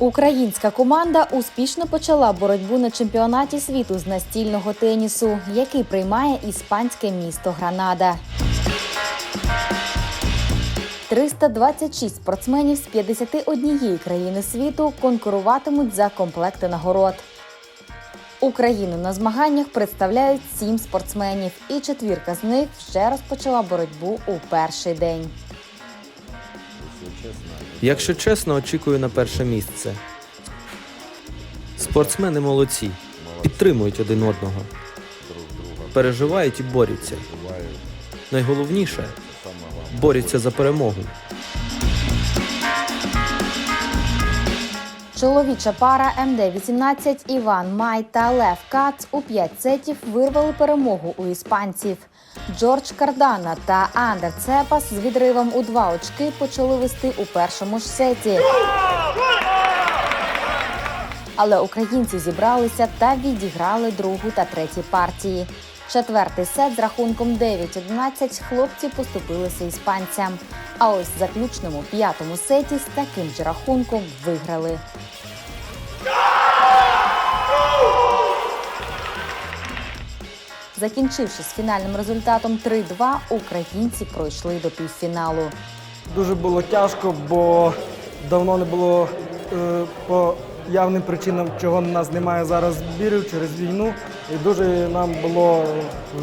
Українська команда успішно почала боротьбу на чемпіонаті світу з настільного тенісу, який приймає іспанське місто Гранада. 326 спортсменів з 51 країни світу конкуруватимуть за комплекти нагород. Україну на змаганнях представляють сім спортсменів, і четвірка з них вже розпочала боротьбу у перший день. Якщо чесно, очікую на перше місце. Спортсмени молодці, підтримують один одного, переживають і борються. Найголовніше борються за перемогу. Чоловіча пара МД-18 Іван Май та Лев Кац у п'ять сетів вирвали перемогу у іспанців. Джордж Кардана та Андер Цепас з відривом у два очки почали вести у першому ж сеті. Але українці зібралися та відіграли другу та третю партії. Четвертий сет з рахунком 9-11 хлопці поступилися іспанцям. А ось в заключному п'ятому сеті з таким же рахунком виграли. Закінчивши з фінальним результатом 3-2, українці пройшли до півфіналу. Дуже було тяжко, бо давно не було е, по явним причинам, чого нас немає зараз збірів через війну. І дуже нам було е,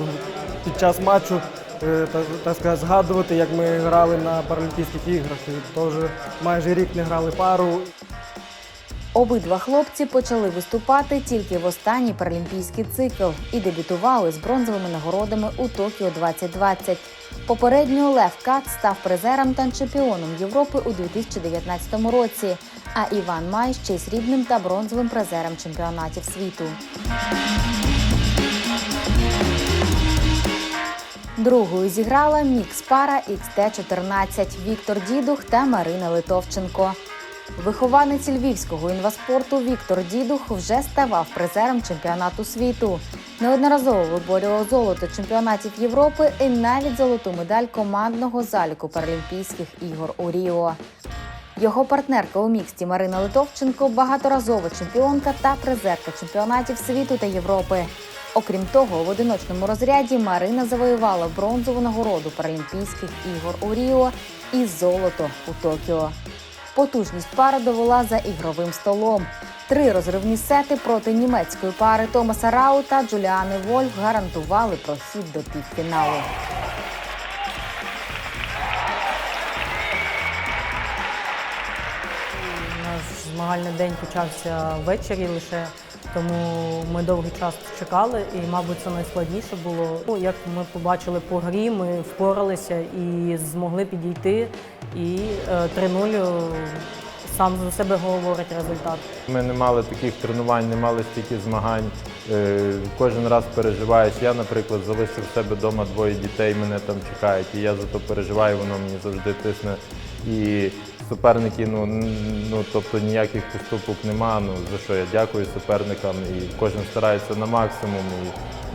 під час матчу е, так, сказати, згадувати, як ми грали на Паралімпійських іграх. І теж майже рік не грали пару. Обидва хлопці почали виступати тільки в останній паралімпійський цикл і дебютували з бронзовими нагородами у Токіо 2020. Попередньо Лев Кат став призером та чемпіоном Європи у 2019 році. А Іван Май ще й срібним та бронзовим призером чемпіонатів світу. Другою зіграла мікс пара XT-14 Віктор Дідух та Марина Литовченко. Вихованець львівського інваспорту Віктор Дідух вже ставав призером чемпіонату світу. Неодноразово виборював золото чемпіонатів Європи і навіть золоту медаль командного заліку Паралімпійських ігор у Ріо. Його партнерка у міксті Марина Литовченко багаторазова чемпіонка та призерка чемпіонатів світу та Європи. Окрім того, в одиночному розряді Марина завоювала бронзову нагороду Паралімпійських ігор у Ріо і золото у Токіо. Потужність пари довела за ігровим столом. Три розривні сети проти німецької пари Томаса Рау та Джуліани Вольф гарантували прохід до півфіналу. Наш змагальний день почався ввечері лише, тому ми довгий час чекали, і, мабуть, це найскладніше було. Ну, як ми побачили по грі, ми впоралися і змогли підійти. І е, 3-0 сам за себе говорить результат. Ми не мали таких тренувань, не мали стільки змагань. Е, Кожен раз переживаєш. Я, наприклад, залишив в себе вдома двоє дітей, мене там чекають, і я за то переживаю, воно мені завжди тисне. І суперники, ну, ну тобто ніяких поступок нема. Ну за що я дякую суперникам, і кожен старається на максимум. І,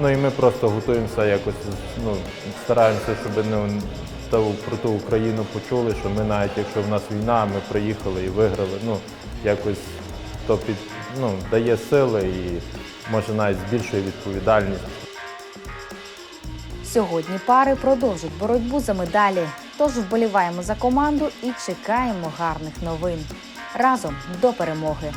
ну і ми просто готуємося якось, ну, стараємося, щоб ну, про ту Україну почули, що ми навіть якщо в нас війна, ми приїхали і виграли. Ну, якось то під, ну, дає сили і може навіть збільшує відповідальність. Сьогодні пари продовжать боротьбу за медалі. Тож вболіваємо за команду і чекаємо гарних новин. Разом до перемоги.